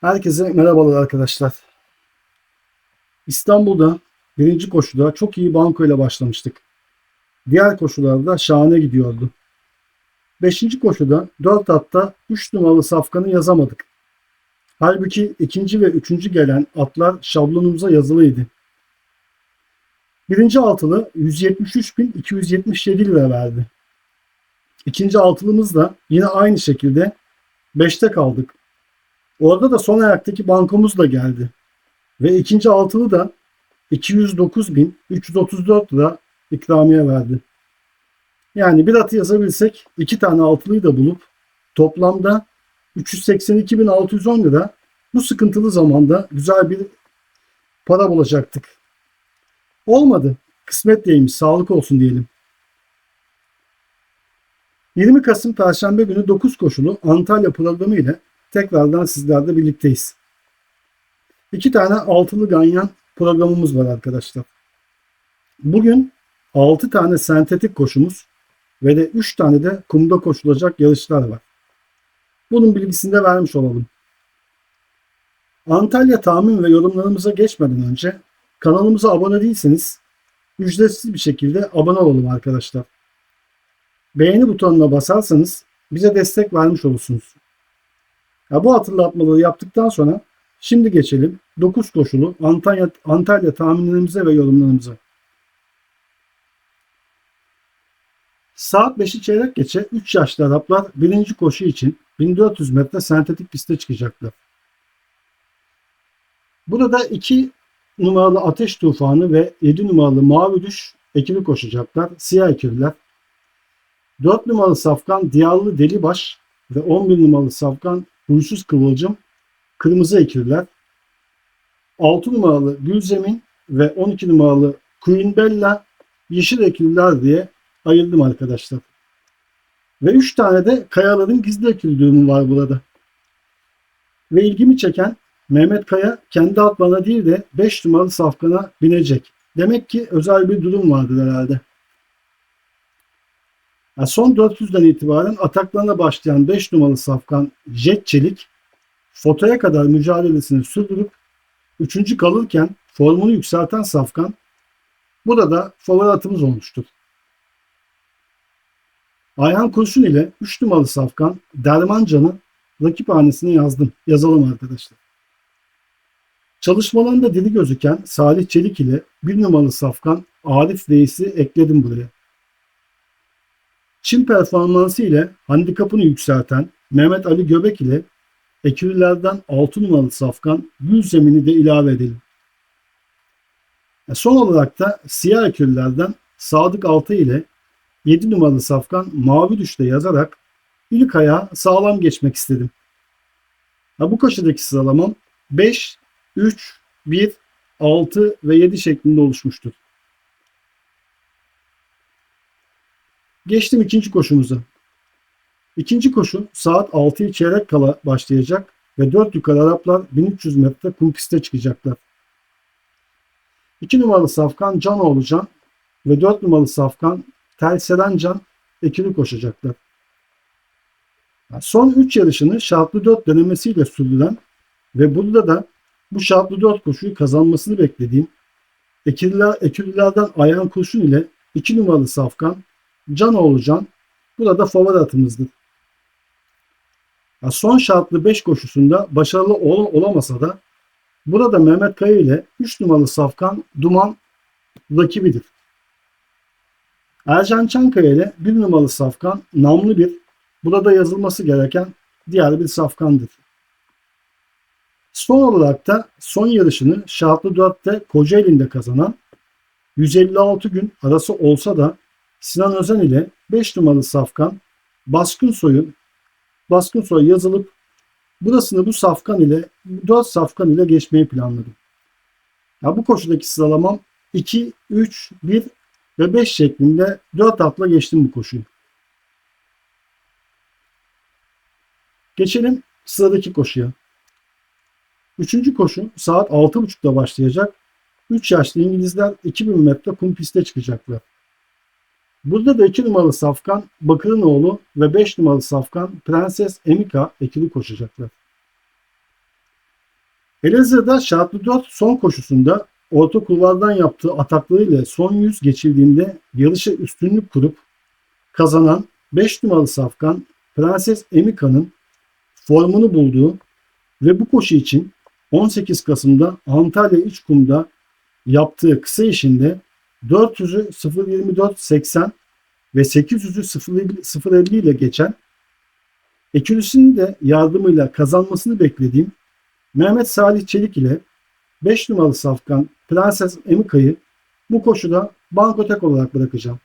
Herkese merhabalar arkadaşlar. İstanbul'da birinci koşuda çok iyi banko ile başlamıştık. Diğer koşularda şahane gidiyordu. Beşinci koşuda 4 atta 3 numaralı safkanı yazamadık. Halbuki ikinci ve üçüncü gelen atlar şablonumuza yazılıydı. Birinci altılı 173.277 lira verdi. İkinci altılımız da yine aynı şekilde 5'te kaldık. Orada da son ayaktaki bankomuz da geldi. Ve ikinci altılı da 209.334 lira ikramiye verdi. Yani bir atı yazabilsek iki tane altılıyı da bulup toplamda 382.610 lira bu sıkıntılı zamanda güzel bir para bulacaktık. Olmadı. Kısmet değilmiş. Sağlık olsun diyelim. 20 Kasım Perşembe günü 9 koşulu Antalya programı ile tekrardan sizlerle birlikteyiz. İki tane altılı ganyan programımız var arkadaşlar. Bugün 6 tane sentetik koşumuz ve de 3 tane de kumda koşulacak yarışlar var. Bunun bilgisini de vermiş olalım. Antalya tahmin ve yorumlarımıza geçmeden önce kanalımıza abone değilseniz ücretsiz bir şekilde abone olalım arkadaşlar. Beğeni butonuna basarsanız bize destek vermiş olursunuz. Ya bu hatırlatmaları yaptıktan sonra şimdi geçelim 9 koşulu Antalya, Antalya tahminlerimize ve yorumlarımıza. Saat 5'i çeyrek geçe 3 yaşlı Araplar birinci koşu için 1400 metre sentetik piste çıkacaklar. Burada 2 numaralı Ateş Tufanı ve 7 numaralı Mavi Düş ekibi koşacaklar. Siyah ekürler. 4 numaralı Safkan Diyarlı Delibaş ve 11 numaralı Safkan Huysuz Kıvılcım kırmızı ekürler. 6 numaralı Gülzemin ve 12 numaralı Queen Bella yeşil ekürler diye ayırdım arkadaşlar. Ve 3 tane de kayaların gizli eküldüğüm var burada. Ve ilgimi çeken Mehmet Kaya kendi atlarına değil de 5 numaralı safkana binecek. Demek ki özel bir durum vardır herhalde. Yani son 400'den itibaren ataklarına başlayan 5 numaralı safkan Jet Çelik fotoya kadar mücadelesini sürdürüp 3. kalırken formunu yükselten safkan burada favori atımız olmuştur. Ayhan Kurşun ile 3 numaralı safkan Dermancan'ı rakip hanesine yazdım. Yazalım arkadaşlar. Çalışmalarında dili gözüken Salih Çelik ile 1 numaralı safkan Arif Reis'i ekledim buraya. Çin performansı ile handikapını yükselten Mehmet Ali Göbek ile ekürlerden 6 numaralı safkan Gülzemin'i de ilave edelim. Son olarak da siyah ekürlerden Sadık Altı ile 7 numaralı safkan Mavi Düş'te yazarak ilk ayağa sağlam geçmek istedim. Ha, bu koşudaki sıralamam 5, 3, 1, 6 ve 7 şeklinde oluşmuştur. Geçtim ikinci koşumuza. İkinci koşu saat 6'yı çeyrek kala başlayacak ve 4 yukarı Araplar 1300 metre kum piste çıkacaklar. 2 numaralı safkan Canoğlu Can ve 4 numaralı safkan Telseren Can ekili koşacaklar. Son 3 yarışını şartlı 4 denemesiyle sürdüren ve burada da bu şartlı 4 koşuyu kazanmasını beklediğim ekililer, ekililerden Ayhan Kurşun ile 2 numaralı safkan Can burada favori atımızdır. Son şartlı 5 koşusunda başarılı ol, olamasa da burada Mehmet Kaya ile 3 numaralı safkan Duman rakibidir. Ercan Çankaya ile 1 numaralı safkan namlı bir burada yazılması gereken diğer bir safkandır. Son olarak da son yarışını şartlı 4'te Kocaeli'nde kazanan 156 gün arası olsa da Sinan Özen ile 5 numaralı safkan Baskın Soy'un Baskın Soy yazılıp burasını bu safkan ile 4 safkan ile geçmeyi planladım. Ya bu koşudaki sıralamam 2, 3, 1 ve 5 şeklinde 4 atla geçtim bu koşuyu. Geçelim sıradaki koşuya. Üçüncü koşu saat 6.30'da başlayacak. 3 yaşlı İngilizler 2000 metre kum piste çıkacaklar. Burada da 2 numaralı Safkan Bakırınoğlu ve 5 numaralı Safkan Prenses Emika ekili koşacaklar. Elazığ'da şartlı 4 son koşusunda orta kulvardan yaptığı ataklarıyla son 100 geçildiğinde yarışa üstünlük kurup kazanan 5 numaralı safkan Prenses Emika'nın formunu bulduğu ve bu koşu için 18 Kasım'da Antalya İçkum'da yaptığı kısa işinde 400'ü 0.24.80 ve 800'ü 0.50 ile geçen ekürüsünün de yardımıyla kazanmasını beklediğim Mehmet Salih Çelik ile 5 numaralı safkan Prenses Emika'yı bu koşuda banko tek olarak bırakacağım.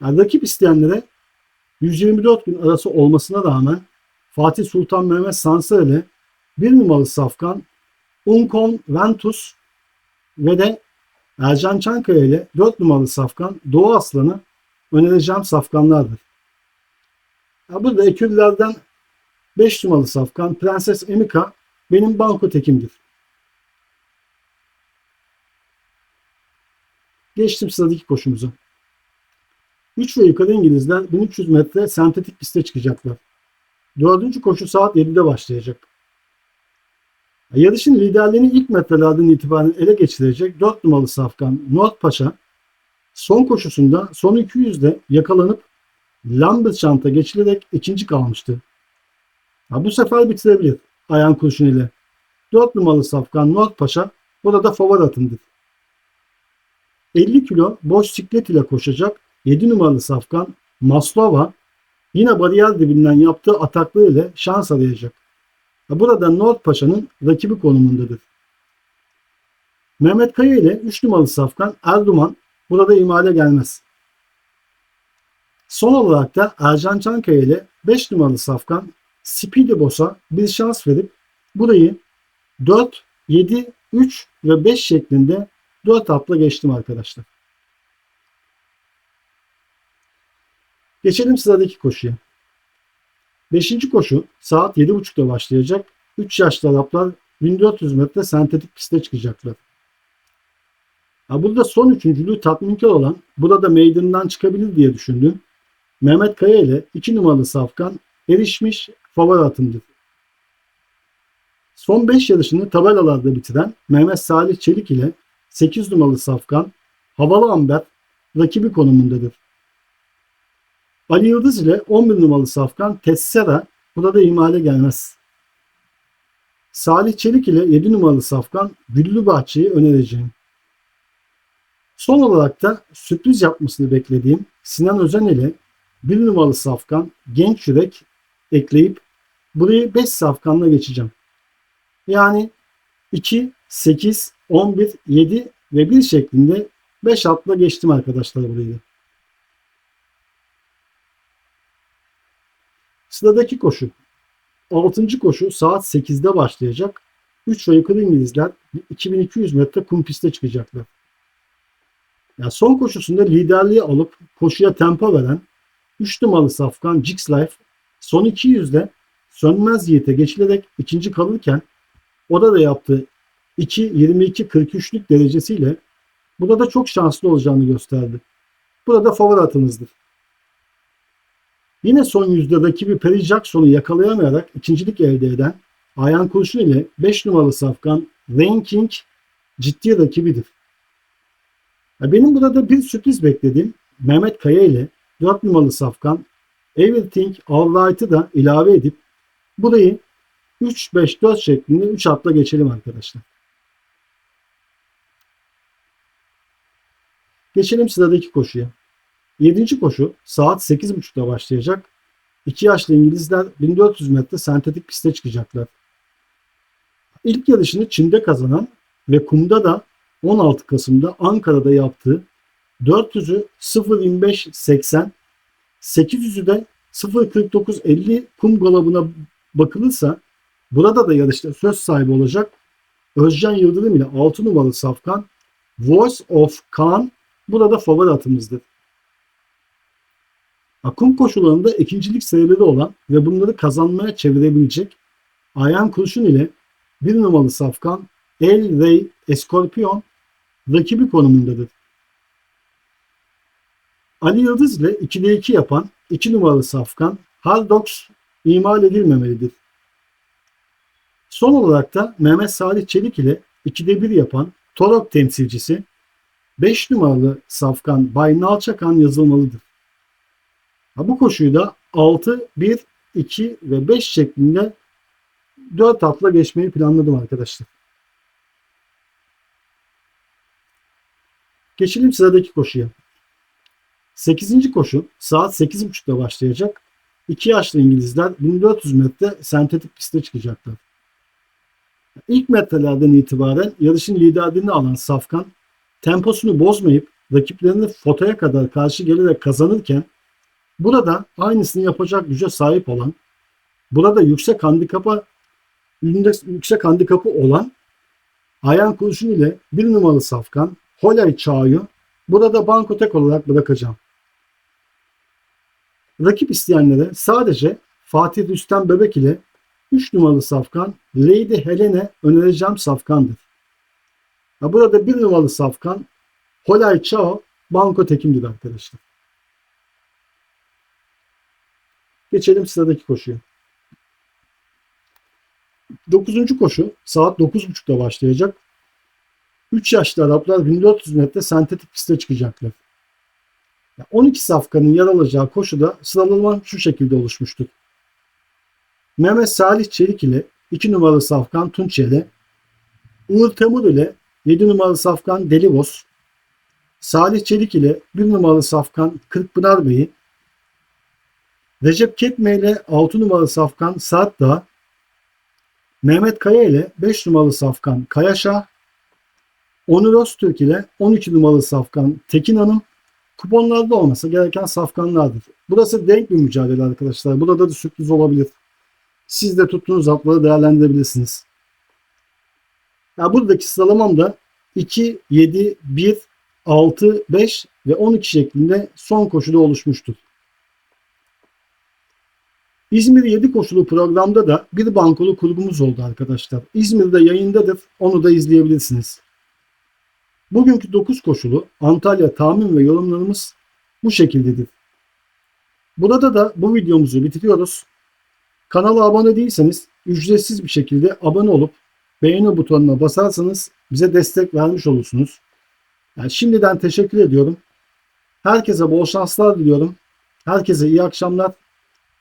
Yani rakip isteyenlere 124 gün arası olmasına rağmen Fatih Sultan Mehmet Sansar ile 1 numaralı safkan Unkon Ventus ve de Ercan Çankaya ile 4 numaralı safkan Doğu Aslan'ı önereceğim safkanlardır. Ya burada ekürlerden 5 numaralı safkan Prenses Emika benim banko tekimdir. Geçtim sıradaki koşumuza. 3 ve yukarı İngilizler 1300 metre sentetik piste çıkacaklar. Dördüncü koşu saat 7'de başlayacak. Yarışın liderliğini ilk metrelerden itibaren ele geçirecek 4 numaralı safkan North Paşa son koşusunda son 200'de yakalanıp Lambert çanta geçilerek ikinci kalmıştı. Ha, bu sefer bitirebilir ayağın kurşun ile. 4 numaralı safkan North Paşa burada favori atındır. 50 kilo boş siklet ile koşacak 7 numaralı safkan Maslova yine bariyer dibinden yaptığı atakları ile şans arayacak. Burada North Paşa'nın rakibi konumundadır. Mehmet Kaya ile 3 numaralı safkan Erduman burada imale gelmez. Son olarak da Ercan Çankaya ile 5 numaralı safkan Speedy Boss'a bir şans verip burayı 4, 7, 3 ve 5 şeklinde 4 atla geçtim arkadaşlar. Geçelim sıradaki koşuya. Beşinci koşu saat 7.30'da başlayacak. 3 yaşlı Araplar 1400 metre sentetik piste çıkacaklar. Ha burada son üçüncülüğü tatminkar olan burada meydandan çıkabilir diye düşündüm. Mehmet Kaya ile 2 numaralı safkan erişmiş favori atımdır. Son 5 yarışını tabelalarda bitiren Mehmet Salih Çelik ile 8 numaralı safkan Havalı Amber rakibi konumundadır. Ali Yıldız ile 11 numaralı safkan Tessera burada imale gelmez. Salih Çelik ile 7 numaralı safkan Güllü Bahçe'yi önereceğim. Son olarak da sürpriz yapmasını beklediğim Sinan Özen ile 1 numaralı safkan Genç Yürek ekleyip burayı 5 safkanla geçeceğim. Yani 2, 8, 11, 7 ve 1 şeklinde 5 atla geçtim arkadaşlar burayı. Sıradaki koşu. 6. koşu saat 8'de başlayacak. 3 ve yukarı İngilizler 2200 metre kum piste çıkacaklar. Yani son koşusunda liderliği alıp koşuya tempo veren 3 numaralı safkan Jix Life son 200'de Sönmez Yiğit'e geçilerek ikinci kalırken o da yaptığı 2.22.43'lük derecesiyle burada da çok şanslı olacağını gösterdi. Burada favori atınızdır. Yine son yüzde rakibi Perry Jackson'u yakalayamayarak ikincilik elde eden Ayan Kurşun ile 5 numaralı safkan Rain King ciddi rakibidir. Benim burada bir sürpriz beklediğim Mehmet Kaya ile 4 numaralı safkan Everything Alright'ı da ilave edip burayı 3-5-4 şeklinde 3 atla geçelim arkadaşlar. Geçelim sıradaki koşuya. 7. koşu saat 8.30'da başlayacak. 2 yaşlı İngilizler 1400 metre sentetik piste çıkacaklar. İlk yarışını Çin'de kazanan ve kumda da 16 Kasım'da Ankara'da yaptığı 400'ü 0.25.80 800'ü de 0.49.50 kum galabına bakılırsa burada da yarışta söz sahibi olacak Özcan Yıldırım ile 6 numaralı safkan Voice of Khan burada favori atımızdır. Kum koşularında ikincilik sayıları olan ve bunları kazanmaya çevirebilecek Ayan Kurşun ile bir numaralı safkan El Rey Escorpion rakibi konumundadır. Ali Yıldız ile 2'de 2 yapan 2 numaralı safkan Hardox imal edilmemelidir. Son olarak da Mehmet Salih Çelik ile 2'de 1 yapan Torok temsilcisi 5 numaralı safkan Bay Nalçakan yazılmalıdır. Ha, bu koşuyu da 6, 1, 2 ve 5 şeklinde 4 atla geçmeyi planladım arkadaşlar. Geçelim sıradaki koşuya. 8. koşu saat 8.30'da başlayacak. 2 yaşlı İngilizler 1400 metre sentetik piste çıkacaklar. İlk metrelerden itibaren yarışın liderliğini alan Safkan temposunu bozmayıp rakiplerini fotoya kadar karşı gelerek kazanırken burada aynısını yapacak güce sahip olan burada yüksek handikapa yüksek handikapı olan Ayhan Kurşun ile bir numaralı Safkan Holay Çağ'ı burada banko tek olarak bırakacağım. Rakip isteyenlere sadece Fatih Rüstem Bebek ile 3 numaralı safkan Lady Helene önereceğim safkandır. Ya burada 1 numaralı safkan Holay Chao banko tekimdir arkadaşlar. Geçelim sıradaki koşuya. 9. koşu saat 9.30'da başlayacak. 3 yaşlı Araplar 1400 metre sentetik piste çıkacaklar. 12 safkanın yer alacağı koşuda sıralama şu şekilde oluşmuştur. Mehmet Salih Çelik ile 2 numaralı safkan Tunçeli, Uğur Temur ile 7 numaralı safkan Delivos, Salih Çelik ile 1 numaralı safkan Kırkpınar Bey'i, Recep Ketme ile 6 numaralı safkan Saat Dağ, Mehmet Kaya ile 5 numaralı safkan Kayaşah, Onur Öztürk ile 12 numaralı safkan Tekin Hanım, kuponlarda olması gereken safkanlardır. Burası denk bir mücadele arkadaşlar. Burada da sürpriz olabilir. Siz de tuttuğunuz hapları değerlendirebilirsiniz. Ya buradaki sıralamam da 2, 7, 1, 6, 5 ve 12 şeklinde son koşuda oluşmuştur. İzmir 7 koşulu programda da bir bankolu kurgumuz oldu arkadaşlar. İzmir'de yayındadır. Onu da izleyebilirsiniz. Bugünkü 9 koşulu Antalya tahmin ve yorumlarımız bu şekildedir. Burada da bu videomuzu bitiriyoruz. Kanala abone değilseniz ücretsiz bir şekilde abone olup beğeni butonuna basarsanız bize destek vermiş olursunuz. Yani şimdiden teşekkür ediyorum. Herkese bol şanslar diliyorum. Herkese iyi akşamlar.